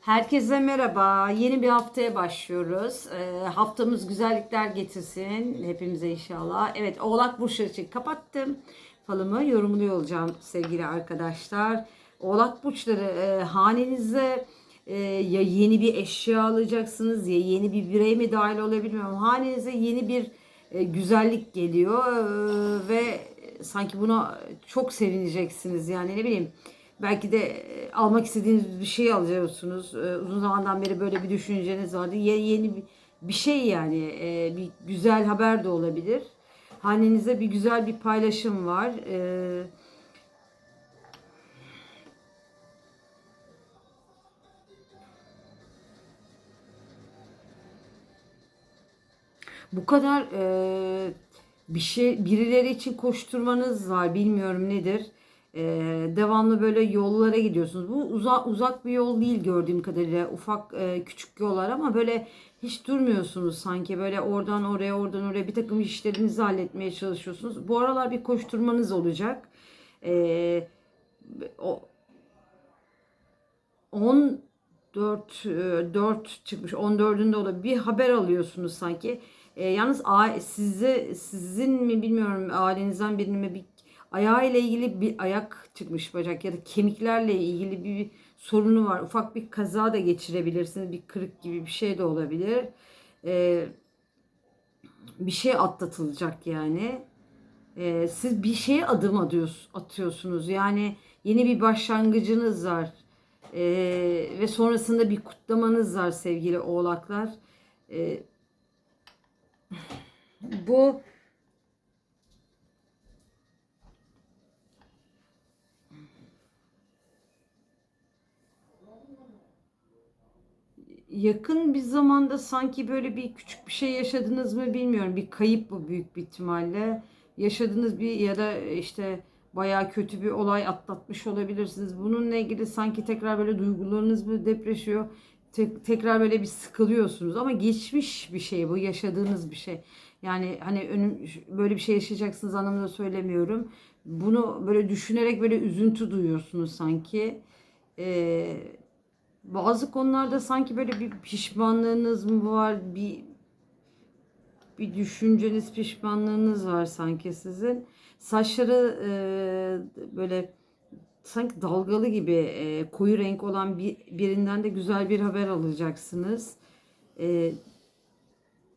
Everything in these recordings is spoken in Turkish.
Herkese merhaba. Yeni bir haftaya başlıyoruz. Ee, haftamız güzellikler getirsin hepimize inşallah. Evet, Oğlak burçları için kapattım. Falımı yorumluyor olacağım sevgili arkadaşlar. Oğlak burçları e, hanenize e, ya yeni bir eşya alacaksınız ya yeni bir birey mi dahil olabilir bilmiyorum. Hanenize yeni bir e, güzellik geliyor e, ve sanki buna çok sevineceksiniz. Yani ne bileyim Belki de e, almak istediğiniz bir şey alacaksınız. E, Uzun zamandan beri böyle bir düşünceniz vardı. Yeni bir, bir şey yani e, bir güzel haber de olabilir. Hanenize bir güzel bir paylaşım var. Bu kadar bir şey birileri için koşturmanız var. Bilmiyorum nedir. E, devamlı böyle yollara gidiyorsunuz. Bu uzak uzak bir yol değil gördüğüm kadarıyla. Ufak e, küçük yollar ama böyle hiç durmuyorsunuz sanki. Böyle oradan oraya oradan oraya bir takım işlerinizi halletmeye çalışıyorsunuz. Bu aralar bir koşturmanız olacak. E, o 10 4 4 çıkmış. 14'ünde olabilir. Bir haber alıyorsunuz sanki. E, yalnız a- size sizin mi bilmiyorum ailenizden birinin mi bir ayağıyla ilgili bir ayak çıkmış bacak ya da kemiklerle ilgili bir sorunu var. Ufak bir kaza da geçirebilirsiniz. Bir kırık gibi bir şey de olabilir. E, bir şey atlatılacak yani. E, siz bir şeye adım atıyorsunuz, atıyorsunuz. Yani yeni bir başlangıcınız var. E, ve sonrasında bir kutlamanız var sevgili oğlaklar. E, bu yakın bir zamanda sanki böyle bir küçük bir şey yaşadınız mı bilmiyorum. Bir kayıp bu büyük bir ihtimalle. Yaşadığınız bir ya da işte bayağı kötü bir olay atlatmış olabilirsiniz. Bununla ilgili sanki tekrar böyle duygularınız mı depreşiyor. Tek- tekrar böyle bir sıkılıyorsunuz ama geçmiş bir şey bu yaşadığınız bir şey. Yani hani önüm böyle bir şey yaşayacaksınız anlamında söylemiyorum. Bunu böyle düşünerek böyle üzüntü duyuyorsunuz sanki. Ee, bazı konularda sanki böyle bir pişmanlığınız mı var? Bir bir düşünceniz, pişmanlığınız var sanki sizin. Saçları e, böyle sanki dalgalı gibi e, koyu renk olan bir, birinden de güzel bir haber alacaksınız. E,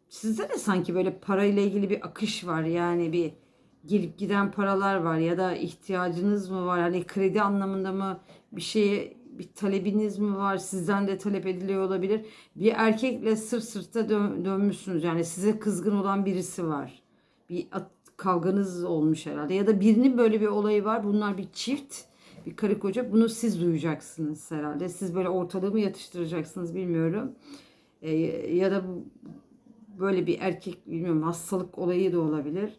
sizde de sanki böyle parayla ilgili bir akış var. Yani bir gelip giden paralar var ya da ihtiyacınız mı var? Hani kredi anlamında mı bir şeye bir talebiniz mi var? Sizden de talep ediliyor olabilir. Bir erkekle sırt sırta dön, dönmüşsünüz. Yani size kızgın olan birisi var. Bir at- kavganız olmuş herhalde. Ya da birinin böyle bir olayı var. Bunlar bir çift. Bir karı koca. Bunu siz duyacaksınız herhalde. Siz böyle ortalığı mı yatıştıracaksınız bilmiyorum. Ee, ya da böyle bir erkek bilmiyorum hastalık olayı da olabilir.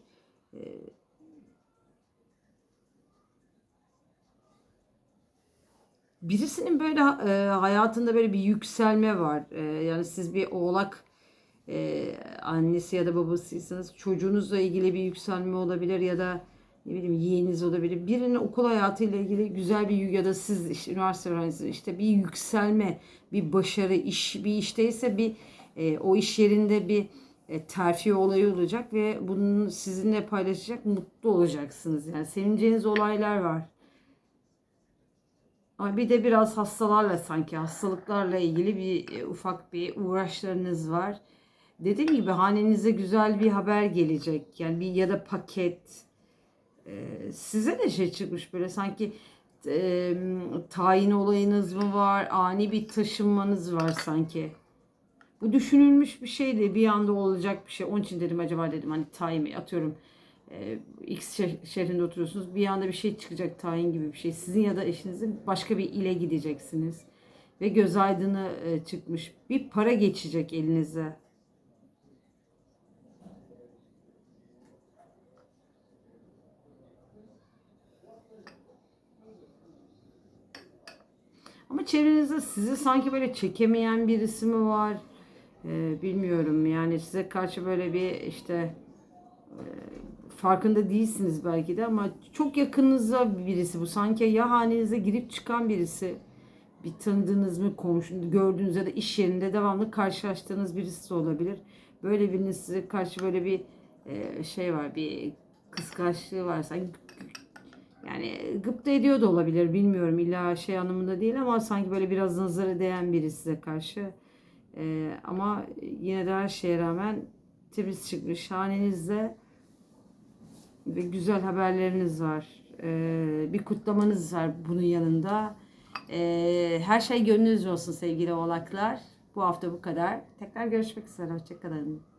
Birisinin böyle e, hayatında böyle bir yükselme var. E, yani siz bir oğlak e, annesi ya da babasıysanız çocuğunuzla ilgili bir yükselme olabilir ya da ne bileyim yeğeniniz olabilir. Birinin okul hayatıyla ilgili güzel bir ya da siz işte üniversite öğrencisiniz işte bir yükselme, bir başarı, iş bir işteyse bir e, o iş yerinde bir e, terfi olayı olacak ve bunu sizinle paylaşacak, mutlu olacaksınız. Yani sevineceğiniz olaylar var. Ama bir de biraz hastalarla sanki hastalıklarla ilgili bir e, ufak bir uğraşlarınız var. Dediğim gibi hanenize güzel bir haber gelecek. Yani bir ya da paket. E, size de şey çıkmış böyle sanki e, tayin olayınız mı var? Ani bir taşınmanız var sanki. Bu düşünülmüş bir şeydi. Bir anda olacak bir şey. Onun için dedim acaba dedim hani tayin atıyorum. E, X şeh- şehrinde oturuyorsunuz. Bir anda bir şey çıkacak tayin gibi bir şey. Sizin ya da eşinizin başka bir ile gideceksiniz. Ve göz aydını e, çıkmış. Bir para geçecek elinize. Ama çevrenizde sizi sanki böyle çekemeyen birisi mi var? Ee, bilmiyorum yani size karşı böyle bir işte farkında değilsiniz belki de ama çok yakınınızda birisi bu. Sanki ya hanenize girip çıkan birisi. bir tanıdığınız mı, komşu, gördüğünüz ya da iş yerinde devamlı karşılaştığınız birisi de olabilir. Böyle birinin size karşı böyle bir e, şey var, bir kıskançlığı var. Sanki yani gıpta ediyor da olabilir bilmiyorum illa şey anlamında değil ama sanki böyle biraz nazara değen biri size karşı. E, ama yine de her şeye rağmen temiz çıkmış hanenizde ve güzel haberleriniz var. Ee, bir kutlamanız var bunun yanında. Ee, her şey gönlünüzce olsun sevgili oğlaklar. Bu hafta bu kadar. Tekrar görüşmek üzere. Hoşçakalın.